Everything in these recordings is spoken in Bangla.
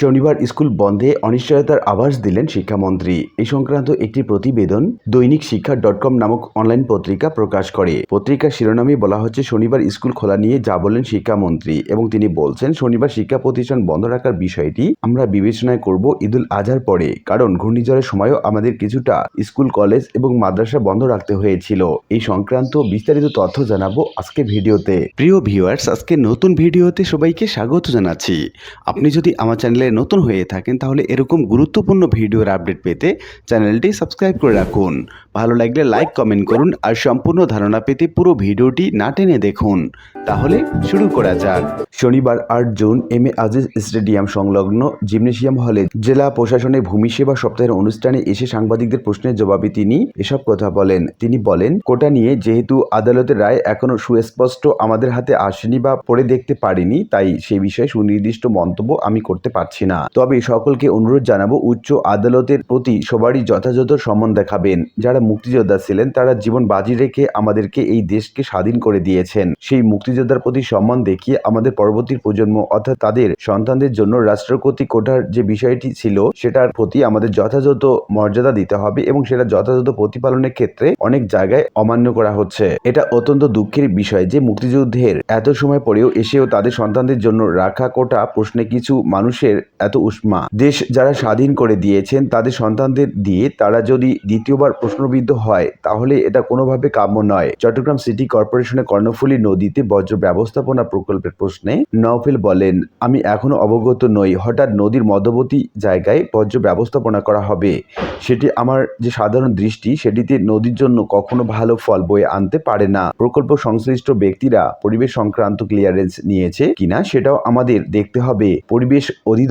শনিবার স্কুল বন্ধে অনিশ্চয়তার আভাস দিলেন শিক্ষামন্ত্রী। এই সংক্রান্ত একটি প্রতিবেদন দৈনিক শিক্ষা ডট কম নামক অনলাইন পত্রিকা প্রকাশ করে। পত্রিকার শিরোনামে বলা হচ্ছে, শনিবার স্কুল খোলা নিয়ে যা বলেন শিক্ষামন্ত্রী এবং তিনি বলছেন, শনিবার শিক্ষা প্রতিষ্ঠান বন্ধ রাখার বিষয়টি আমরা বিবেচনায় করব ঈদুল আজহার পরে। কারণ ঘূর্ণিঝড়ের সময়ও আমাদের কিছুটা স্কুল, কলেজ এবং মাদ্রাসা বন্ধ রাখতে হয়েছিল। এই সংক্রান্ত বিস্তারিত তথ্য জানাব আজকে ভিডিওতে। প্রিয় ভিউয়ার্স আজকে নতুন ভিডিওতে সবাইকে স্বাগত জানাচ্ছি। আপনি যদি আমার চ্যানেলে নতুন হয়ে থাকেন, তাহলে এরকম গুরুত্বপূর্ণ ভিডিওর আপডেট পেতে চ্যানেলটি সাবস্ক্রাইব করে রাখুন। ভালো লাগলে লাইক, কমেন্ট করুন আর সম্পূর্ণ ধারণা পেতে পুরো ভিডিওটি না টেনে দেখুন। তাহলে শুরু করা যাক। শনিবার আট June, M A Aziz stadium সংলগ্ন জিমনেশিয়াম হলে জেলা প্রশাসনের ভূমি সেবা সপ্তাহের অনুষ্ঠানে এসে সাংবাদিকদের প্রশ্নের জবাবে তিনি এসব কথা বলেন। তিনি বলেন, কোটা নিয়ে যেহেতু আদালতের রায় এখনও সুস্পষ্ট আমাদের হাতে আসেনি বা পড়ে দেখতে পারিনি, তাই সে বিষয়ে সুনির্দিষ্ট মন্তব্য আমি করতে পারছি না। তবে সকলকে অনুরোধ জানাব, উচ্চ আদালতের প্রতি সবারই যথাযথ সম্মান দেখাবেন। যারা মুক্তিযোদ্ধা ছিলেন, তারা জীবন বাজি রেখে আমাদেরকে এই দেশকে স্বাধীন করে দিয়েছেন। সেই মুক্তিযোদ্ধার প্রতি সম্মান দেখিয়ে আমাদের পরবর্তী প্রজন্ম, অর্থাৎ তাদের সন্তানদের জন্য রাষ্ট্রপতি কোটার যে বিষয়টি ছিল, সেটার প্রতি আমাদের যথাযথ মর্যাদা দিতে হবে এবং সেটা যথাযথ প্রতিপালনের ক্ষেত্রে অনেক জায়গায় অমান্য করা হচ্ছে। এটা অত্যন্ত দুঃখের বিষয় যে মুক্তিযুদ্ধের এত সময় পরেও এসেও তাদের সন্তানদের জন্য রাখা কোটা প্রশ্নে কিছু মানুষের এত উষ্মা। দেশ যারা স্বাধীন করে দিয়েছেন, তাদের সন্তানদের দিয়ে তারা যদি দ্বিতীয়বার প্রশ্নবিদ্ধ হয়, তাহলে এটা কোনোভাবে কাম্য নয়। চট্টগ্রাম সিটি কর্পোরেশনের কর্ণফুলী নদীতে বজ্র ব্যবস্থাপনা প্রকল্পের প্রশ্নে নওফেল বলেন, আমি এখনও অবগত নই, হঠাৎ নদীর মধ্যবর্তী জায়গায় বজ্র ব্যবস্থাপনা করা হবে। সেটি আমার যে সাধারণ দৃষ্টি, সেটিতে নদীর জন্য কখনো ভালো ফল বয়ে আনতে পারে না। প্রকল্প সংশ্লিষ্ট ব্যক্তিরা পরিবেশ সংক্রান্ত ক্লিয়ারেন্স নিয়েছে কিনা, সেটাও আমাদের দেখতে হবে। পরিবেশ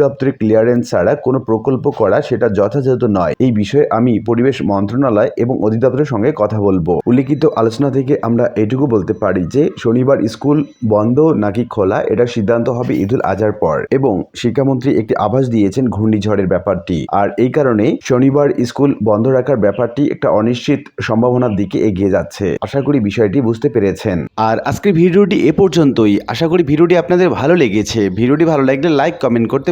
অধিদপ্তরের ক্লিয়ারেন্স ছাড়া কোনো প্রকল্প করা সেটা যথাযথ নয়। এই বিষয়ে আমি পরিবেশ মন্ত্রণালয় এবং অধিদপ্তরের সঙ্গে কথা বলব। উল্লিখিত আলোচনা থেকে আমরা এটুকু বলতে পারি যে, শনিবার স্কুল বন্ধ নাকি খোলা এটার সিদ্ধান্ত হবে ঈদুল আজহার পর। এবং শিক্ষামন্ত্রী একটি আভাস দিয়েছেন ঘূর্ণিঝড়ের ব্যাপারটি। আর এই কারণে শনিবার স্কুল বন্ধ রাখার ব্যাপারটি একটা অনিশ্চিত সম্ভাবনার দিকে এগিয়ে যাচ্ছে। আশা করি বিষয়টি বুঝতে পেরেছেন। আর আজকের ভিডিওটি এ পর্যন্তই। আশা করি ভিডিওটি আপনাদের ভালো লেগেছে। ভিডিওটি ভালো লাগলে লাইক, কমেন্ট করতে